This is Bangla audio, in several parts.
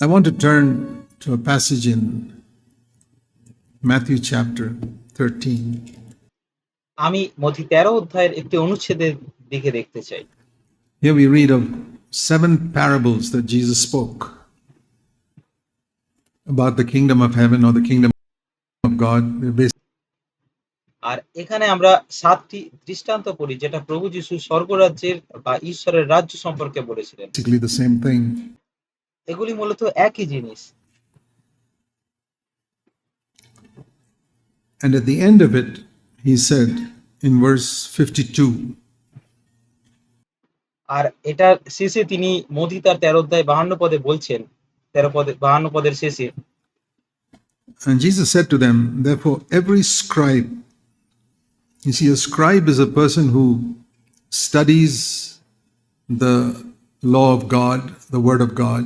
I want to turn to a passage in Matthew chapter 13. আমি মথি তেরো অধ্যায়ের একটি অনুচ্ছেদের দিকে দেখতে চাই Here we read of seven parables that Jesus spoke about the kingdom of heaven or the kingdom of God. আর এখানে আমরা সাতটি দৃষ্টান্ত পড়ি যেটা প্রভু যিশু স্বর্গরাজ্যের বা ঈশ্বরের রাজ্য সম্পর্কে বলেছিলেন basically the same thing. এগুলি মূলত একই জিনিস And at the end of it, he said in verse 52 আর এটার শেষে তিনি মোদি তার তেরো অধ্যায় বাহান্ন পদে বলছেন তেরো পদে বাহান্ন পদের শেষে And Jesus said to them, Therefore, every scribe, you see, a scribe is a person who studies the law of God, the word of God,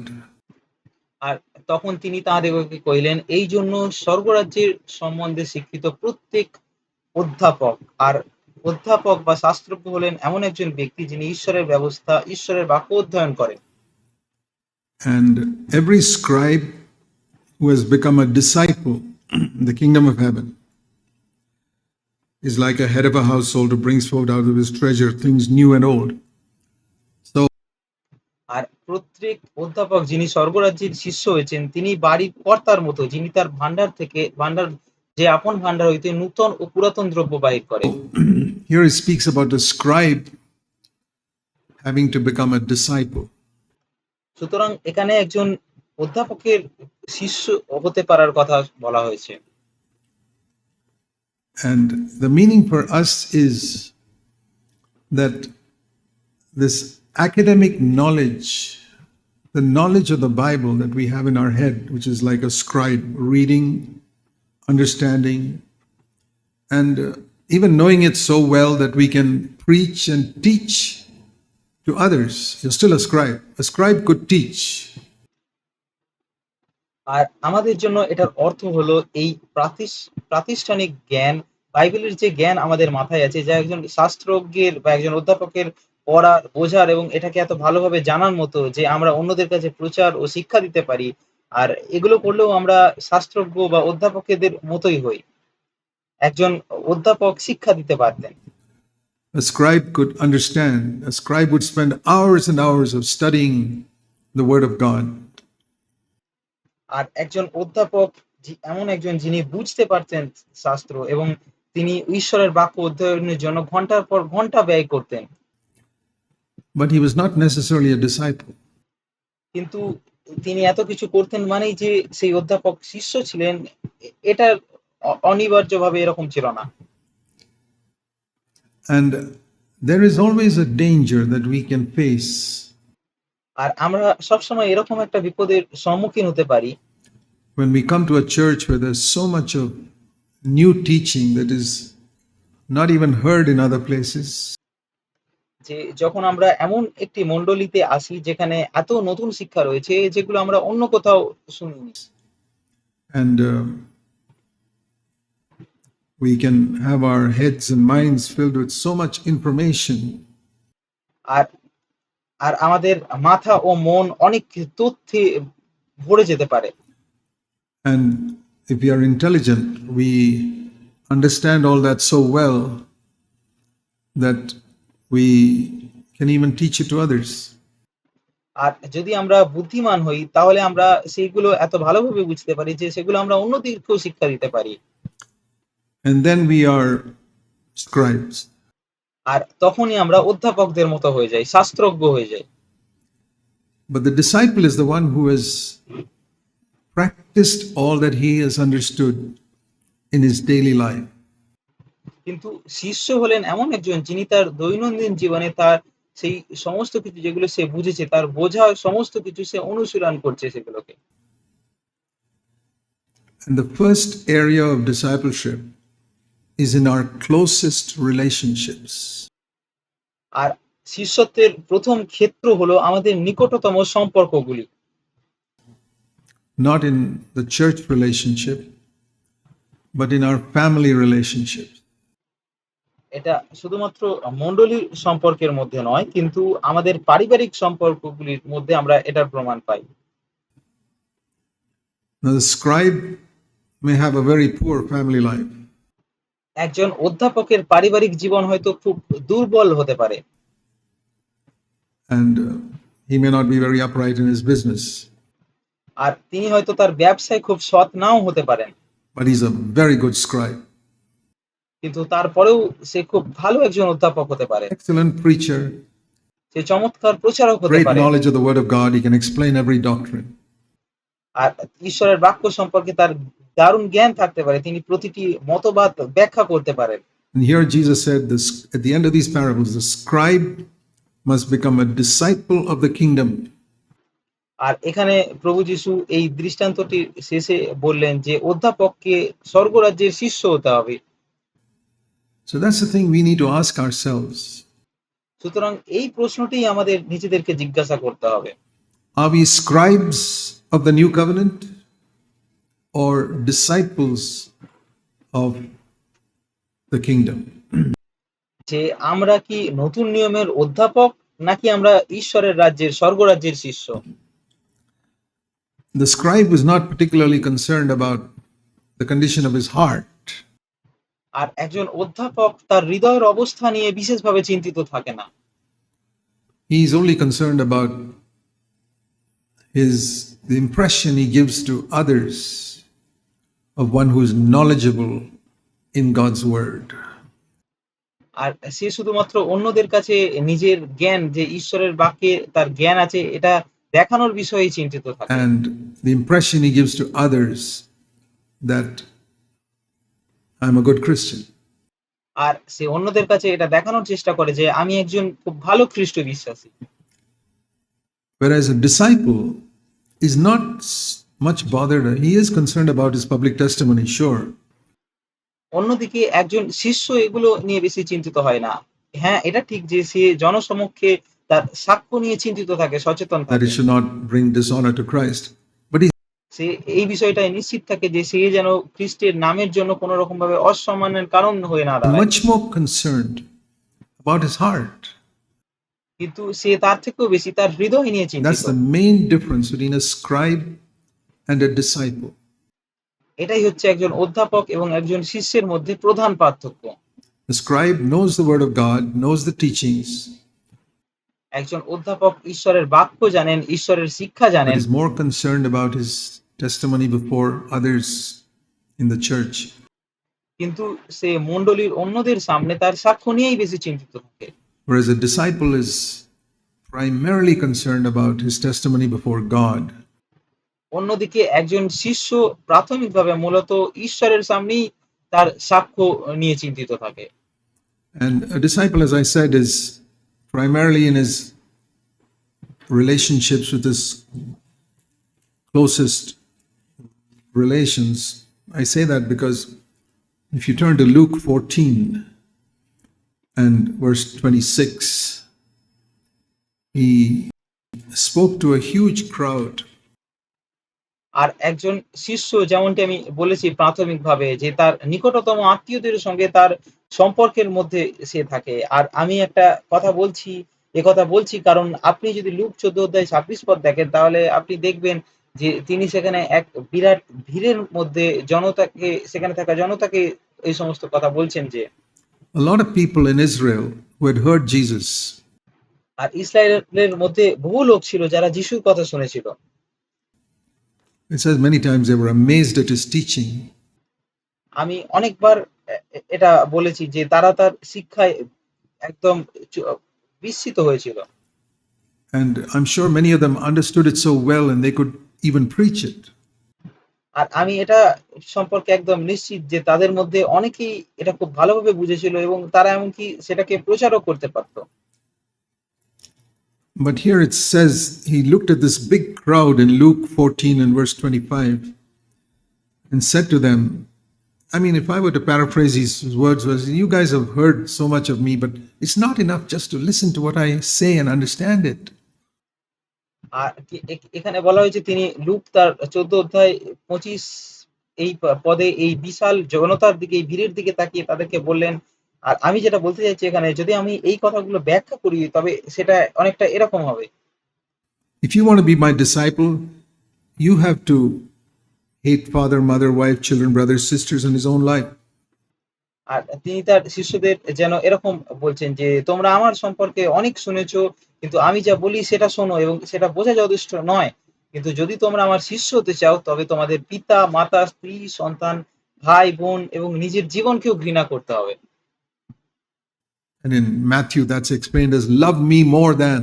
আর তখন তিনি তাহাদেরকে কহিলেন এই জন্য স্বর্গরাজ্যের সম্বন্ধে শিক্ষিত প্রত্যেক অধ্যাপক আর অধ্যাপক বা শাস্ত্রজ্ঞ হলেন এমন একজন ব্যক্তি যিনি ঈশ্বরের ব্যবস্থা ঈশ্বরের বাক্য অধ্যয়ন করেন and every scribe who has become a disciple in the kingdom of heaven is like a head of a household who brings forth out of his treasure things new and old. আর প্রত্যেক অধ্যাপক যিনি স্বর্গরাজ্যের শিষ্য হয়েছেন তিনি বাড়ির কর্তার মতো যিনি তার ভান্ডার থেকে ভান্ডার যে আপন ভান্ডার হইতে নূতন ও পুরাতন দ্রব্য বাহির করে here he speaks about a scribe having to become a disciple. সুতরাং এখানে একজন অধ্যাপকের শিষ্য হতে পারার কথা বলা হয়েছে And the meaning for us is that this academic knowledge, the knowledge of the Bible that we have in our head, which is like a scribe reading, understanding, and uh, even knowing it so well that we can preach and teach to others. You're still a scribe. A scribe could teach, আর আমাদের জন্য এটার অর্থ হলো এই প্রাতিস- প্রাতিষ্ঠানিক জ্ঞান বাইবেলের যে জ্ঞান আমাদের মাথায় আছে যা একজন শাস্ত্রজ্ঞের বা একজন অধ্যাপকের পড়ার বোঝার এবং এটাকে এত ভালোভাবে জানার মতো যে আমরা অন্যদের কাছে প্রচার ও শিক্ষা দিতে পারি আর এগুলো করলেও আমরা শাস্ত্রজ্ঞ বা অধ্যাপকদের মতোই হই একজন অধ্যাপক শিক্ষা দিতে পারতেন A scribe could understand. A scribe would spend hours and hours of studying the Word of God. আর একজন অধ্যাপক এমন একজন যিনি বুঝতে পারতেন শাস্ত্র এবং তিনি ঈশ্বরের বাক্য অধ্যয়নের জন্য ঘণ্টার পর ঘণ্টা ব্যয় করতেন But he was not necessarily a disciple. কিন্তু তিনি এত কিছু করতেন মানেই যে সেই অধ্যাপক শিষ্য ছিলেন এ- এটা অ- অনিবার্যভাবে এরকম ছিল না And there is always a danger that we can face আর আমরা সবসময় এরকম একটা বিপদের সম্মুখীন হতে পারি when we come to a church where there's so much of new teaching that is not even heard in other places. যে যখন আমরা এমন একটি মণ্ডলীতে আসি যেখানে এত নতুন শিক্ষা রয়েছে যেগুলো আমরা অন্য কোথাও শুনিনি And um, we can have our heads and minds filled with so much information আর আর আমাদের মাথা ও মন অনেক তথ্যে ভরে যেতে পারে And if we are intelligent, we understand all that so well that we can even teach it to others. আর যদি আমরা বুদ্ধিমান হই তাহলে আমরা সেইগুলো এত ভালোভাবে বুঝতে পারি যে সেগুলো আমরা অন্যদেরকেও শিক্ষা দিতে পারি And then we are scribes. আর তখনই আমরা অধ্যাপকদের মতো হয়ে যাই শাস্ত্রজ্ঞ হয়ে যাই But the disciple is the one who has practiced all that he has understood in his daily life. কিন্তু শিষ্য হলেন এমন একজন যিনি তার দৈনন্দিন জীবনে তার সেই সমস্ত কিছু যেগুলো সে বুঝেছে তার বোঝা সমস্ত কিছু সে অনুশীলন করছে সেগুলোকে And the first area of discipleship is in our closest relationships. আর শিষ্যত্বের প্রথম ক্ষেত্র হলো আমাদের নিকটতম সম্পর্কগুলি not in the church relationship, but in our family relationships. এটা শুধুমাত্র মণ্ডলীর সম্পর্কের মধ্যে নয় কিন্তু আমাদের পারিবারিক সম্পর্কগুলির মধ্যে আমরা এটার প্রমাণ পাই। Now, the scribe may have a very poor family life, একজন অধ্যাপকের পারিবারিক জীবন হয়তো খুব দুর্বল হতে পারে। And uh, he may not be very upright in his business, আর তিনি হয়তো তার ব্যবসায় খুব সৎ নাও হতে পারেন। But he's a very good scribe, কিন্তু তারপরেও সে খুব ভালো একজন অধ্যাপক হতে পারে। এক্সেলেন্ট প্রিচার সে চমৎকার প্রচারক হতে পারে। Great knowledge of the word of God explain every doctrine আর ঈশ্বরের বাক্য সম্পর্কে তার দারুণ জ্ঞান থাকতে পারে। তিনি প্রতিটি মতবাদ ব্যাখ্যা করতে পারেন। And here Jesus said, this, at the end of these parables, the scribe must become a disciple of the kingdom. And So that's the thing we need to ask ourselves. সুতরাং এই প্রশ্নটি আমাদের নিজেদেরকে জিজ্ঞাসা করতে হবে Are we scribes of the new covenant or disciples of the kingdom? যে আমরা কি নতুন নিয়মের অধ্যাপক নাকি আমরা ঈশ্বরের রাজ্যের স্বর্গরাজ্যের শিষ্য The scribe was not particularly concerned about the condition of his heart. আর একজন অধ্যাপক তার হৃদয়ের অবস্থা নিয়ে বিশেষভাবে চিন্তিত থাকে না He's only concerned about his the impression he gives to others of one who is knowledgeable in God's word. আর সে শুধুমাত্র অন্যদের কাছে নিজের জ্ঞান যে ঈশ্বরের বাক্যে তার জ্ঞান আছে এটা দেখানোর বিষয়ে চিন্তিত থাকে and the impression he gives to others that I'm a good Christian. আর সে অন্যদের কাছে এটা দেখানোর চেষ্টা করে যে আমি একজন খুব ভালো খ্রিস্ট বিশ্বাসী Whereas a disciple is not much bothered. He is concerned about his public testimony, sure, অন্যদিকে একজন শিষ্য এগুলো নিয়ে বেশি চিন্তিত হয় না হ্যাঁ এটা ঠিক যে সে জনসমক্ষে তার সাক্ষ্য নিয়ে চিন্তিত থাকে সচেতন that থাকে it should not bring dishonor to Christ. সে এই বিষয়টাই নিশ্চিত থাকে যে সে যেন খ্রিস্টের নামের জন্য কোন রকম ভাবে অসম্মানের কারণ হয়ে না দাঁড়ায়। কিন্তু সে তার থেকেও বেশি তার হৃদয় নিয়ে চিন্তিত। এটাই হচ্ছে একজন অধ্যাপক এবং একজন শিষ্যের মধ্যে প্রধান পার্থক্য। Scribe knows the word of God, knows the teachings. একজন অধ্যাপক ঈশ্বরের বাক্য জানেন ঈশ্বরের শিক্ষা জানেন। More concerned about testimony before others in the church. কিন্তু সে মণ্ডলীর অন্যদের সামনে তার সাক্ষ্য নিয়েই বেশি চিন্তিত থাকে Whereas a disciple is primarily concerned about his testimony before God. অন্যদিকে একজন শিষ্য প্রাথমিকভাবে মূলত ঈশ্বরের সামনেই তার সাক্ষ্য নিয়ে চিন্তিত থাকে And a disciple, as I said, is primarily in his relationships with his closest relations. I say that because if you turn to Luke 14 and verse 26, he spoke to a huge crowd আর একজন শিষ্য যেমনটি আমি বলেছি প্রাথমিকভাবে যে তার নিকটতম আত্মীয়দের সঙ্গে তার সম্পর্কের মধ্যে সে থাকে আর আমি একটা কথা বলছি কথা বলছি কারণ আপনি যদি লুক চোদ্দ অধ্যায় ছাব্বিশ পদ দেখেন তাহলে আপনি দেখবেন যে তিনি সেখানে এক বিরাট ভিড়ের মধ্যে জনতাকে সেখানে থাকা জনতাকে এই সমস্ত কথা বলছেন যে a lot of people in Israel who had heard Jesus আর ইসরায়েলের মধ্যে বহু লোক ছিল যারা যিশুর কথা শুনেছিল It says many times they were amazed at his teaching. আমি অনেকবার এটা বলেছি যে তারা তার শিক্ষায় একদম বিস্মিত হয়েছিল And I'm sure many of them understood it so well and they could even preach it. আর আমি এটা সম্পর্কে একদম নিশ্চিত যে তাদের মধ্যে অনেকেই এটা খুব ভালোভাবে বুঝেছিল এবং তারা এমনকি সেটাকে প্রচারও করতে পারতো But here it says he looked at this big crowd in Luke 14 and verse 25 and said to them, I mean, if I were to paraphrase his his words, was you guys have heard so much of me, but it's not enough just to listen to what I say and understand it. আর এখানে বলা হয়েছে তিনি লুক তার চোদ্দ অধ্যায় পঁচিশ এই পদে এই বিশাল জনতার দিকে এই ভিড়ের দিকে তাকিয়ে তাদেরকে বললেন আর আমি যেটা বলতে চাইছি এখানে যদি আমি এই কথাগুলো ব্যাখ্যা করি তবে সেটা অনেকটা এরকম হবে If you want to be my disciple, you have to hate father, mother, wife, children, brothers, sisters in his own life. আর তিনি তার শিষ্যদের যেন এরকম বলছেন যে তোমরা আমার সম্পর্কে অনেক শুনেছো কিন্তু আমি যা বলি সেটা শোনো এবং সেটা বোঝা যথেষ্ট নয় কিন্তু যদি তোমরা আমার শিষ্য হতে চাও তবে তোমাদের পিতা মাতা স্ত্রী সন্তান ভাই বোন এবং নিজের জীবনকেও ঘৃণা করতে হবে And in Matthew, that's explained as love me more than.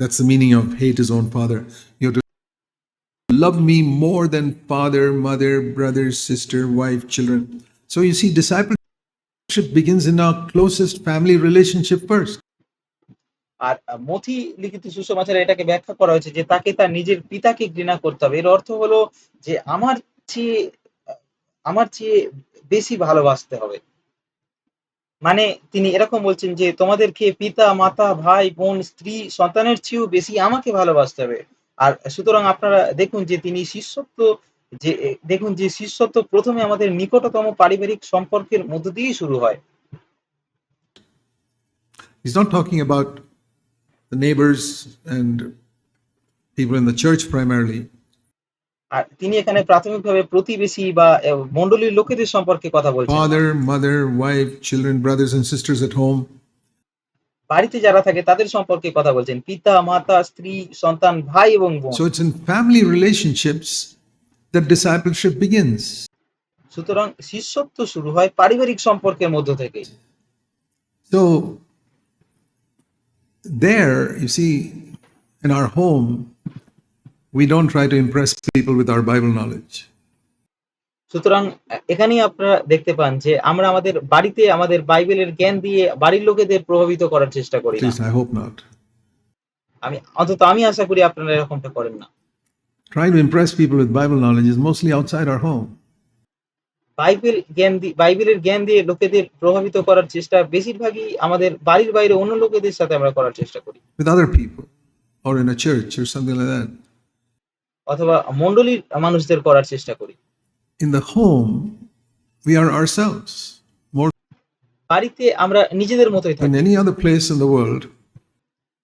That's the meaning of hate his own father. You have to love me more than father, mother, brother, sister, wife, children. So you see, discipleship begins in our closest family relationship first. আর মথি লিখিত সুসমাচারে এটাকে ব্যাখ্যা করা হয়েছে যে তাকে তার নিজের পিতাকে ঘৃণা করতে হবে। এর অর্থ হলো যে আমার চেয়ে আমার চেয়ে বেশি ভালোবাসতে হবে। মানে তিনি এরকম বলছেন যে তোমাদেরকে পিতা, মাতা, ভাই, বোন, স্ত্রী, সন্তানের চেয়েও বেশি আমাকে ভালোবাসতে হবে। আর সুতরাং আপনারা দেখুন যে তিনি শিষ্যত্ব যে দেখুন যে শিষ্যত্ব প্রথমে আমাদের নিকটতম পারিবারিক সম্পর্কের মধ্য দিয়েই শুরু হয় He's not talking about the neighbors and people in the church primarily. আর তিনি এখানে প্রাথমিকভাবে প্রতিবেশী বা মণ্ডলীর লোকেদের সম্পর্কে কথা বলছেন না। Father, mother, wife, children, brothers, and sisters at home. বাড়িতে যারা থাকে তাদের সম্পর্কে কথা বলছেন পিতা মাতা স্ত্রী সন্তান ভাই এবং বোন So it's in family relationships that discipleship begins. সুতরাং শিষ্যত্ব শুরু হয় পারিবারিক সম্পর্কের মধ্য থেকে So there, you see, in our home, we don't try to impress people with our Bible knowledge. সুতরাং এখানেই আপনারা দেখতে পান যে আমরা আমাদের বাড়িতে আমাদের বাইবেলের জ্ঞান দিয়ে বাড়ির লোকেদের প্রভাবিত করার চেষ্টা করি না I hope not. আমি অন্তত আমি আশা করি আপনারা এরকমটা করেন না Trying to impress people with Bible knowledge is mostly outside our home. Bible জ্ঞান দিয়ে বাইবেলের জ্ঞান দিয়ে লোকেদের প্রভাবিত করার চেষ্টা বেশিরভাগই আমাদের বাড়ির বাইরে অন্য লোকেদের সাথে আমরা করার চেষ্টা করি with other people or in a church or something like that. অথবা মণ্ডলীর মানুষদের করার চেষ্টা করি In the home, we are ourselves more বাড়িতে আমরা নিজেদের মতোই থাকি than any other place in the world.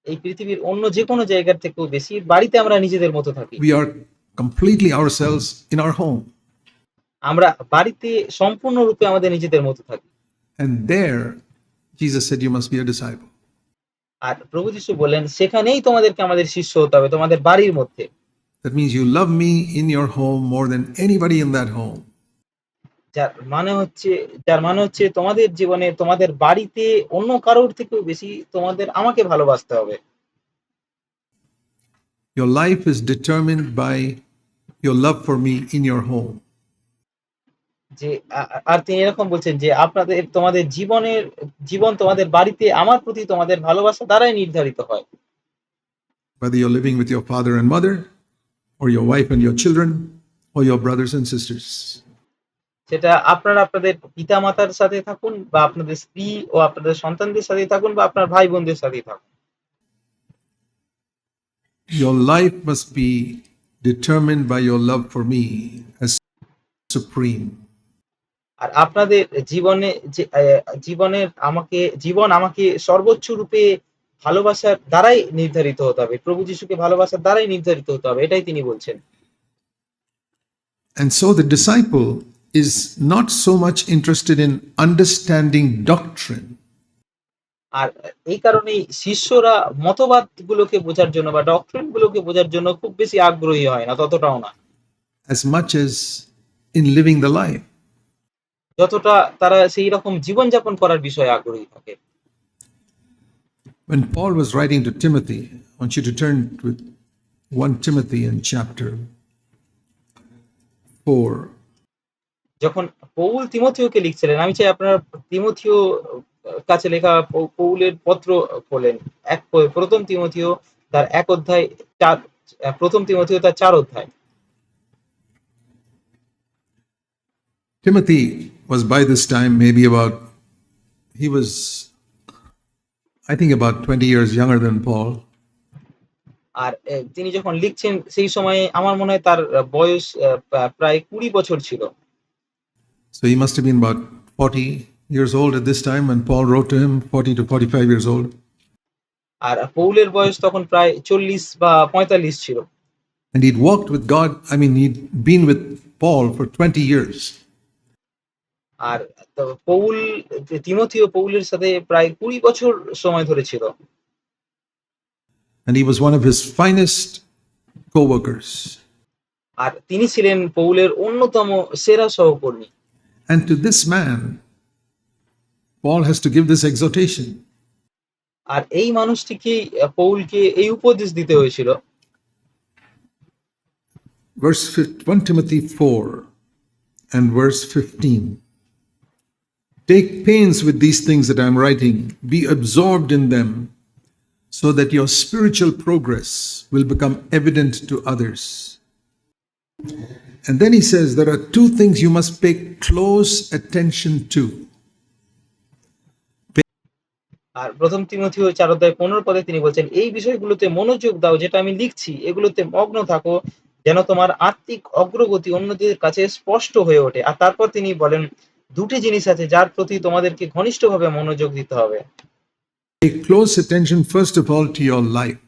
এই পৃথিবীর অন্য যে কোনো জায়গার থেকেও বেশি বাড়িতে আমরা নিজেদের মতো থাকি। We are completely ourselves in our home আমরা বাড়িতে সম্পূর্ণ রূপে আমাদের নিজেদের মতো থাকি। And there Jesus said you must be a disciple আর প্রভু যিশু বলেন সেখানেই তোমাদেরকে আমাদের শিষ্য হতে হবে তোমাদের বাড়ির মধ্যে। That means you love me in your home more than anybody in that home যার মানে হচ্ছে যার মানে হচ্ছে তোমাদের জীবনে তোমাদের বাড়িতে অন্য কারোর থেকেও বেশি তোমাদের আমাকে ভালোবাসতে হবে Your life is determined by your love for me in your home. যে আর তিনি এরকম বলছেন যে আপনাদের তোমাদের জীবনের জীবন তোমাদের বাড়িতে আমার প্রতি তোমাদের ভালোবাসা দ্বারাই নির্ধারিত হয় Whether you're living with your father and mother, or your wife and your children, or your brothers and sisters. সেটা আপনারা আপনাদের পিতা মাতার সাথে থাকুন বা আপনাদের স্ত্রী ও আপনাদের সন্তানদের সাথে থাকুন বা আপনার ভাই বোনদের সাথে থাকুন। Your life must be determined by your love for me as supreme. আর আপনাদের জীবনে জীবনের আমাকে জীবন আমাকে সর্বোচ্চ রূপে ভালোবাসার দ্বারাই নির্ধারিত হতে হবে। প্রভু যিশুকে ভালোবাসার দ্বারাই নির্ধারিত হতে হবে এটাই তিনি বলছেন। And so the disciple is not so much interested in understanding doctrine, আর এই কারণেই শিষ্যরা মতবাদ গুলোকে বোঝার জন্য বা ডক্ট্রিন গুলোকে বোঝার জন্য খুব বেশি আগ্রহী হয় না ততটাও না as much as in living the life. যতটা তারা সেই রকম জীবনযাপন করার বিষয়ে আগ্রহী থাকে When Paul was writing to Timothy, I want you to turn to 1 Timothy in chapter 4. যখন পৌল তিমথিওকে লিখছিলেন আমি চাই আপনার তিমথিও কাছে লেখা পৌলের পত্র খোলেন। এক প্রথম তিমথিও তার এক অধ্যায় চার প্রথম তিমথিও তার চার অধ্যায়। Timothy was by this time maybe about, he was, I think, about 20 years younger than Paul. আর আহ, তিনি যখন লিখছেন সেই সময়ে আমার মনে হয় তার বয়স প্রায় কুড়ি বছর ছিল। So he must have been about 40 years old at this time when Paul wrote to him, 40 to 45 years old. আর পৌলের বয়স তখন প্রায় চল্লিশ বা পঁয়তাল্লিশ ছিল And he'd walked with God. I mean, he'd been with Paul for 20 years. আর তো পৌল তিমথিও পৌলের সাথে প্রায় কুড়ি বছর সময় ধরে ছিল And he was one of his finest co workers. আর তিনি ছিলেন পৌলের অন্যতম সেরা সহকর্মী And to this man, Paul has to give this exhortation. আর এই মানুষটিকে পৌলকে এই উপদেশ দিতে হয়েছিল Verse 5 1 Timothy 4 and verse 15. Take pains with these things that I'm writing, be absorbed in them, so that your spiritual progress will become evident to others. And then he says there are two things you must pay close attention to. আর প্রথম তিমথিও চার অধ্যায় পনেরো পদে তিনি বলছেন এই বিষয়গুলোতে মনোযোগ দাও যেটা আমি লিখছি এগুলোতে মগ্ন থাকো যেন তোমার আত্মিক অগ্রগতি অন্যদের কাছে স্পষ্ট হয়ে ওঠে আর তারপর তিনি বলেন দুটি জিনিস আছে যার প্রতি তোমাদেরকে ঘনিষ্ঠভাবে মনোযোগ দিতে হবে Pay close attention, first of all, to your life.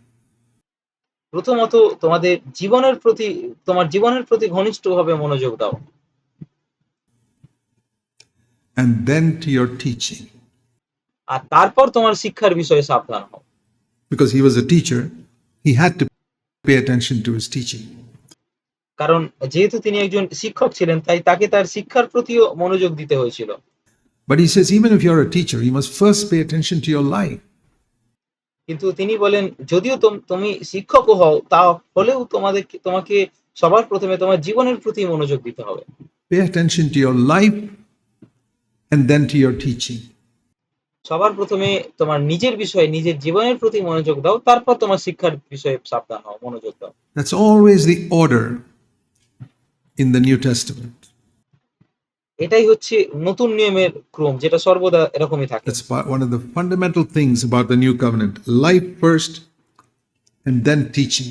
প্রথমত তোমাদের জীবনের প্রতি তোমার জীবনের প্রতি ঘনিষ্ঠভাবে মনোযোগ দাও and then to your teaching. আর তারপর তোমার শিক্ষার বিষয়ে সাবধান হও Because he was a teacher, he had to pay attention to his teaching. কারণ যেহেতু তিনি একজন শিক্ষক ছিলেন তাই তাকে তার শিক্ষার প্রতিও মনোযোগ দিতে হয়েছিল But he says, even if you're a teacher, you must first pay attention to your life. কিন্তু তিনি বলেন যদিও তোম- শিক্ষকও হও তা হলেও তোমাদের তোমাকে সবার প্রথমে তোমার জীবনের প্রতি মনোযোগ দিতে হবে Pay attention to your life and then to your teaching. সবার প্রথমে তোমার নিজের বিষয়ে নিজের জীবনের প্রতি মনোযোগ দাও তারপর তোমার শিক্ষার বিষয়ে সাবধান হও মনোযোগ দাও That's always the order in the New Testament. এটাই হচ্ছে নতুন নিয়মের ক্রম যেটা সর্বদা এরকমই থাকে। That's one of the fundamental things about the new covenant life first and then teaching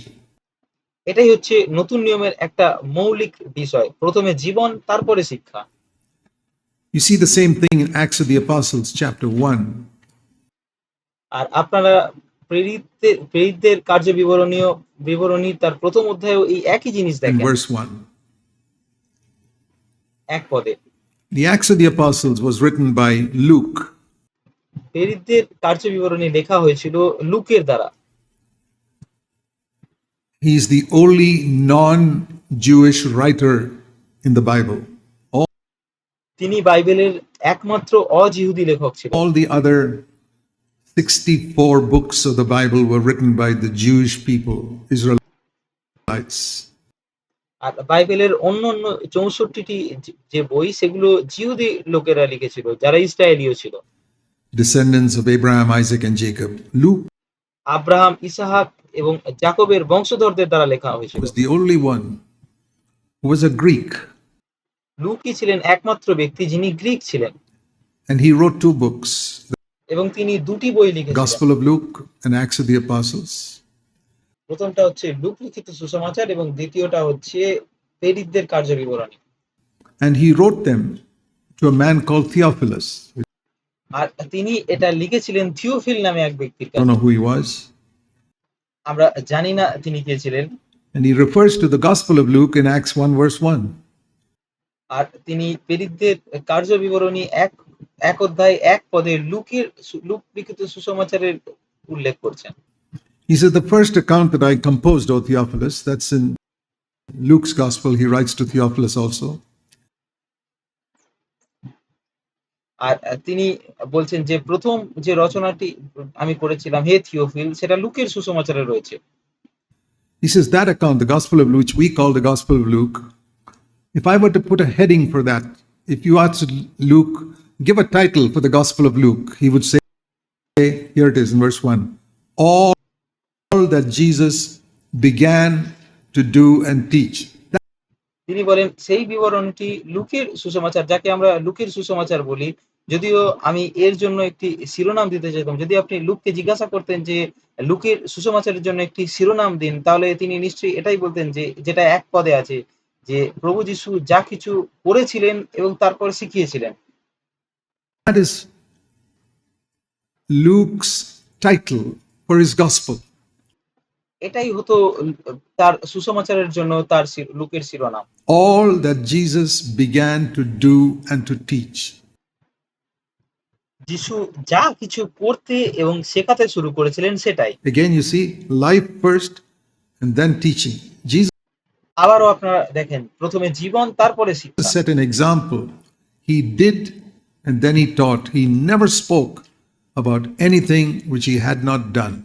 এটাই হচ্ছে নতুন নিয়মের একটা মৌলিক বিষয়। প্রথমে জীবন তারপরে শিক্ষা। You see the same thing in Acts of the Apostles chapter 1 আর আপনারা প্রেরিতদের প্রেরিতদের কার্যবিবরণীয় বিবরণী তার প্রথম অধ্যায়ে এই একই জিনিস দেখেন। ভার্স 1 এক পদে। The Acts of the Apostles was written by Luke, প্রেরিতদের কার্য বিবরণী লেখা হয়েছিল লুকের দ্বারা He's the only non Jewish writer in the Bible. All, তিনি বাইবেলের একমাত্র অজিহুদি লেখক ছিলেন all the other 64 books of the Bible were written by the Jewish people, Israelites. আর বাইবেলের অন্য অন্য চৌষট্টিটি যে- বই সেগুলো জিহুদি লোকেরা লিখেছিল যারা ইসরায়েলীয় ছিল descendants of Abraham, Isaac, and Jacob. Luke Abraham Isahak এবং জাকবের বংশধরদের দ্বারা লেখা হয়েছিল was the only one who was a Greek, লুকই ছিলেন একমাত্র ব্যক্তি যিনি গ্রিক ছিলেন and he wrote two books এবং তিনি দুটি বই লিখেছিলেন Gospel of Luke and Acts of the Apostles. প্রথমটা হচ্ছে লুক লিখিত সুসমাচার এবং দ্বিতীয়টা হচ্ছে পেরিতদের কার্য বিবরণী And he wrote them to a man called Theophilus. আর তিনি এটা লিখেছিলেন থিওফিল নামে এক ব্যক্তির কাছে know who he was. আমরা জানি না তিনি কে ছিলেন And he refers to the Gospel of Luke in Acts 1, verse 1. আর তিনি প্রেরিতদের কার্য বিবরণী এক এক অধ্যায় এক পদে লুকের লুক লিখিত সুসমাচারের উল্লেখ করছেন He says, The first account that I composed, O Theophilus, that's in Luke's Gospel. He writes to Theophilus also. আর তিনি বলছেন যে প্রথম যে রচনাটি আমি করেছিলাম হে থিওফিল সেটা লুকের সুসমাচারে রয়েছে He says, That account, the Gospel of Luke, which we call the Gospel of Luke, if I were to put a heading for that, if you asked Luke, give a title for the Gospel of Luke, he would say, Here it is in verse 1 All that Jesus began to do and teach. তিনি বলেন সেই বিবরণটি লুকের সুসমাচার যাকে আমরা লুকের সুসমাচার বলি যদিও আমি এর জন্য একটি শিরোনাম দিতে চাইতাম যদি আপনি লুককে জিজ্ঞাসা করতেন যে লুকের সুসমাচারের জন্য একটি শিরোনাম দিন তাহলে তিনি নিশ্চয়ই এটাই বলতেন যে যেটা এক পদে আছে যে প্রভু যিশু যা কিছু করেছিলেন এবং তারপর শিখিয়েছিলেন That is Luke's title for his Gospel. এটাই হতো উম তার সুসমাচারের জন্য তার শি লুকের শিরোনাম। All that Jesus began to do and to teach. যিশু যা কিছু করতে এবং শেখাতে শুরু করেছিলেন সেটাই। Again, you see, life first and then teaching. Jesus আবারও আপনারা দেখেন প্রথমে জীবন তারপরে শিক্ষা। set an example. He did and then he taught. He never spoke about anything which he had not done.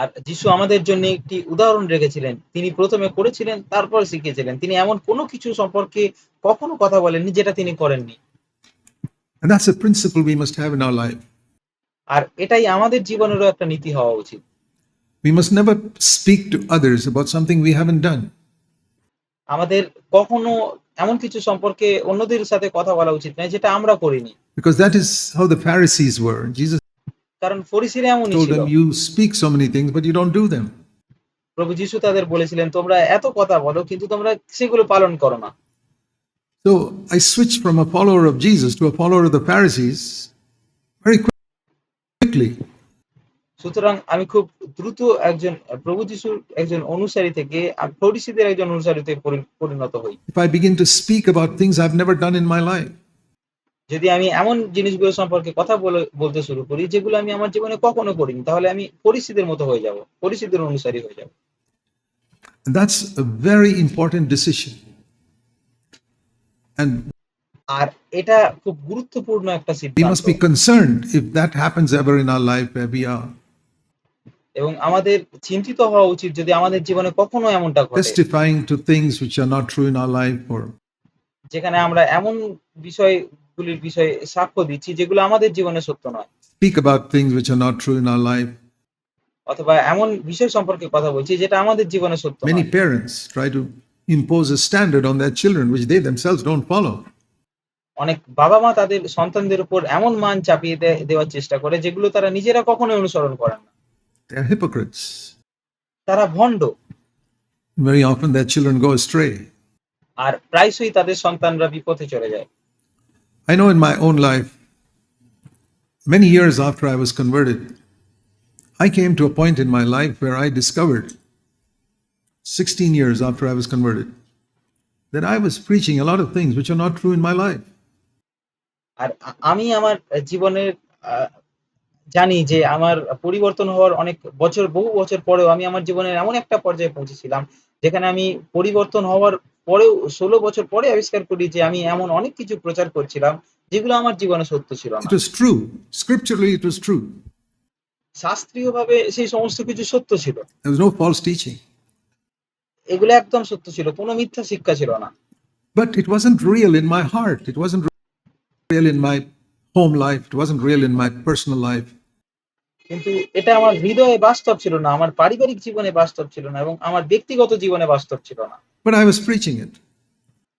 আর যিশু আমাদের জন্য একটি উদাহরণ রেখেছিলেন। তিনি প্রথমে করেছিলেন তারপরে শিখিয়েছিলেন। তিনি এমন কোনো কিছু সম্পর্কে কখনো কথা বলেননি যেটা তিনি করেননি। And that's a principle we must have in our life. আর এটাই আমাদের জীবনেরও একটা নীতি হওয়া উচিত। We must never speak to others about something we haven't done. আমাদের কখনো এমন কিছু সম্পর্কে অন্যদের সাথে কথা বলা উচিত নয় যেটা আমরা করিনি। Because that is how the Pharisees were. Jesus কারণ ফরিসির এমনই ছিল। You so many things you don't do them প্রভু যিশু তাদের বলেছিলেন তোমরা এত কথা বলো কিন্তু তোমরা সেগুলো পালন করো না। So I switch from a follower of Jesus to of the Pharisees সুতরাং আমি খুব দ্রুত একজন প্রভু যিশুর একজন অনুসারী থেকে আর ফরিসিদের একজন অনুসারীতে পরিণত হই। Begin to speak things I have never done in life যদি আমি এমন জিনিসগুলো সম্পর্কে কথা বলে বলতে শুরু করি যেগুলো আমি আমার জীবনে কখনো করিনি তাহলে আমি পরিস্থিতির মতো হয়ে যাব পরিস্থিতির অনুসারী হয়ে যাব। A very important decision. And আর এটা খুব গুরুত্বপূর্ণ একটা we সিদ্ধান্ত must be concerned if that happens ever in our life where we are. এবং আমাদের চিন্তিত হওয়া উচিত যদি আমাদের জীবনে কখনো এমনটা ঘটে। Testifying to things which are not true in our life or যেখানে আমরা এমন বিষয়গুলির বিষয়ে সাক্ষ্য দিচ্ছি যেগুলো আমাদের জীবনে সত্য নয় speak about things which are not true in our life. অথবা এমন বিষয় সম্পর্কে কথা বলছি যেটা আমাদের জীবনে সত্য Many নয় parents try to impose a standard on their children which they themselves don't follow. অনেক বাবা মা তাদের সন্তানদের উপর এমন মান চাপিয়ে দেওয়ার চেষ্টা করে যেগুলো তারা নিজেরা কখনোই অনুসরণ করেন না They're hypocrites. তারা ভণ্ড Very often their children go astray. আর প্রায়শই তাদের সন্তানরা বিপথে চলে যায় I know in my own life, many years after I was converted, I came to a point in my life where I discovered, 16 years after I was converted, that I was preaching a lot of things which are not true in my life. আর আ- আমি আমার জীবনের আহ, জানি যে আমার পরিবর্তন হওয়ার অনেক বছর বহু বছর পরেও আমি আমার জীবনের এমন একটা পর্যায়ে পৌঁছেছিলাম যেখানে আমি পরিবর্তন হওয়ার পরেও ষোলো বছর পরে আবিষ্কার করি যে আমি এমন অনেক কিছু প্রচার করছিলাম যেগুলো আমার জীবনে সত্য ছিল না। শাস্ত্রীয় ভাবে সেই সমস্ত কিছু সত্য ছিল। এগুলো একদম সত্য ছিল কোনো মিথ্যা শিক্ষা ছিল না। But it wasn't real in my heart it wasn't real in my home life it real in my personal life কিন্তু এটা আমার হৃদয়ে বাস্তব ছিল না আমার পারিবারিক জীবনে বাস্তব ছিল না এবং আমার ব্যক্তিগত জীবনে বাস্তব ছিল না But I was preaching it.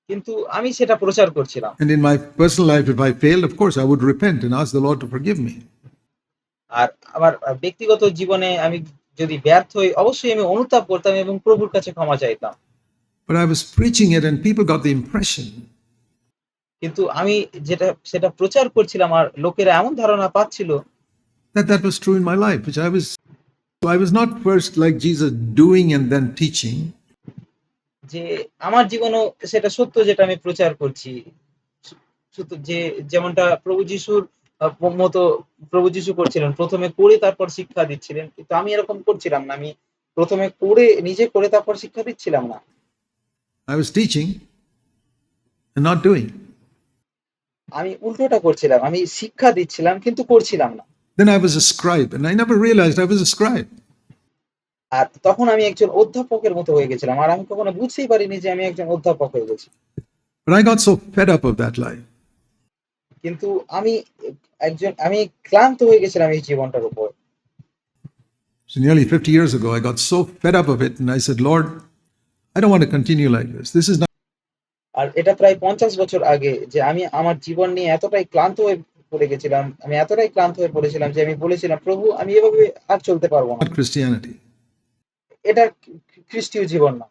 কিন্তু আমি সেটা প্রচার করছিলাম And in my personal life, if I failed, of course, I would repent and ask the Lord to forgive me. আর আমার ব্যক্তিগত জীবনে আমি যদি ব্যর্থ হই অবশ্যই আমি অনুতাপ করতাম এবং প্রভুর কাছে ক্ষমা চাইতাম But I was preaching it, and people got the impression কিন্তু আমি যেটা সেটা প্রচার করছিলাম আর লোকেরা এমন ধারণা পাচ্ছিল that that was true in my life, which I was. So I was not first like Jesus doing and then teaching. যে আমার জীবনেও সেটা সত্য যেটা আমি প্রচার করছি যে যেমনটা প্রভু যিশুর মতো প্রভু যিশু করছিলেন প্রথমে করে তারপর শিক্ষা দিচ্ছিলেন কিন্তু আমি এরকম করছিলাম না আমি প্রথমে করে নিজে করে তারপর শিক্ষা দিচ্ছিলাম না I was teaching and not doing. আমি উল্টোটা করছিলাম আমি শিক্ষা দিচ্ছিলাম কিন্তু করছিলাম না Then I was a scribe, and I never realized I was a scribe. আর তখন আমি একজন অধ্যাপকের মতো হয়ে গেছিলাম আর আমি কখনো বুঝতেই পারিনি যে আমি একজন অধ্যাপক হয়ে গেছি But I got so fed up of that life. কিন্তু আমি একজন আমি ক্লান্ত হয়ে গেছিলাম এই জীবনটার উপর So nearly 50 years ago, I got so fed up of it, and I said, Lord, I don't want to continue like this. This is not আর এটা প্রায় পঞ্চাশ বছর আগে যে আমি আমার জীবন নিয়ে এতটাই ক্লান্ত হয়ে পড়ে গেছিলাম আমি এতটাই ক্লান্ত হয়ে পড়েছিলাম যে আমি বলেছিলাম প্রভু আমি এভাবে আর চলতে পারবো না Christianity. এটা খ্রি- খ্রিস্টীয় জীবন না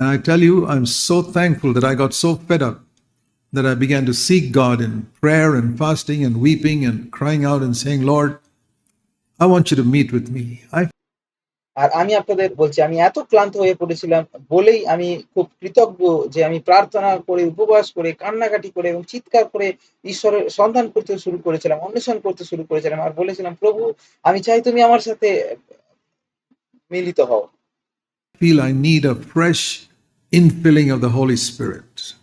And I tell you, I'm so thankful that I got so fed up that I began to seek God in prayer and fasting and weeping and crying out and saying, Lord, I want you to meet with me. I আর আমি আপনাদের বলছি আমি এত ক্লান্ত হয়ে পড়েছিলাম বলেই আমি খুব কৃতজ্ঞ যে আমি প্রার্থনা করে, উপবাস করে, কান্নাকাটি করে এবং চিৎকার করে ঈশ্বরের সন্ধান করতে শুরু করেছিলাম, অন্বেষণ করতে শুরু করেছিলাম। আর বলেছিলাম, "প্রভু আমি চাই তুমি আমার সাথে মিলিত হও।" feel I need a fresh infilling of the Holy Spirit.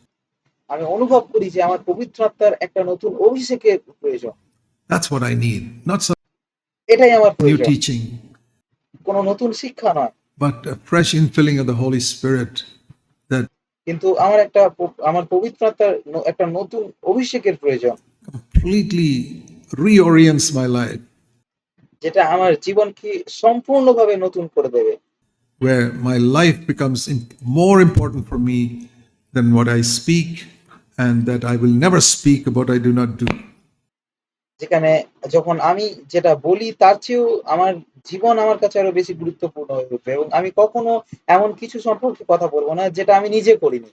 আমি অনুভব করি যে আমার পবিত্র আত্মার একটা নতুন অভিষেকের প্রয়োজন। That's what I need. Not some এটাই আমার new প্রয়োজন। কোন নতুন শিক্ষা নয়। কিন্তু আমার একটা আমার একটা অভিষেকের প্রয়োজন। কমপ্লিটলি লাইফ যেটা আমার জীবনকে নতুন করে দেবে। Where my life becomes for me than what i never speak about i do not do. যেখানে যখন আমি যেটা বলি তার চেয়েও আমার জীবন আমার কাছে আরও বেশি গুরুত্বপূর্ণ হয়ে উঠবে এবং আমি কখনো এমন কিছু সম্পর্কে কথা বলব না যেটা আমি নিজে করিনি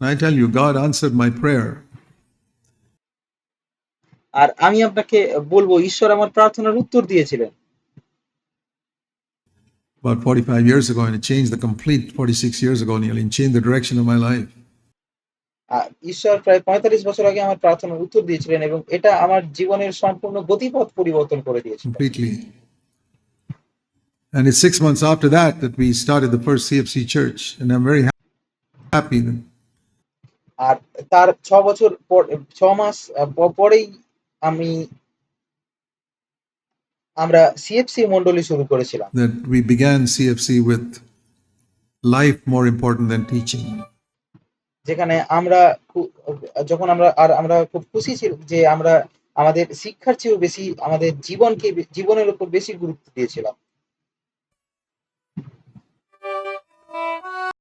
I tell you, God answered my prayer. আর আমি আপনাকে বলব ঈশ্বর আমার প্রার্থনার উত্তর দিয়েছিলেন about 45 years ago, and it changed the complete 46 years ago nearly, and changed the direction of my life. আর ঈশ্বর প্রায় পঁয়তাল্লিশ বছর আগে আমার প্রার্থনার উত্তর দিয়েছিলেন এবং এটা আমার জীবনের সম্পূর্ণ গতিপথ পরিবর্তন করে দিয়েছিল. And it's six months after that that we started the first CFC church, and I'm very ha- happy. that- আর তার ছ বছর পর ছ মাস আহ, প- পরেই আমি আমরা সিএফসি মন্ডলী শুরু করেছিলাম that we began CFC with life more important than teaching. যেখানে আমরা খু- যখন আমরা আর আমরা খুব খুশি ছিল যে আমরা আমাদের শিক্ষার চেয়েও বেশি আমাদের জীবনকে বে- জীবনের উপর বেশি গুরুত্ব দিয়েছিলাম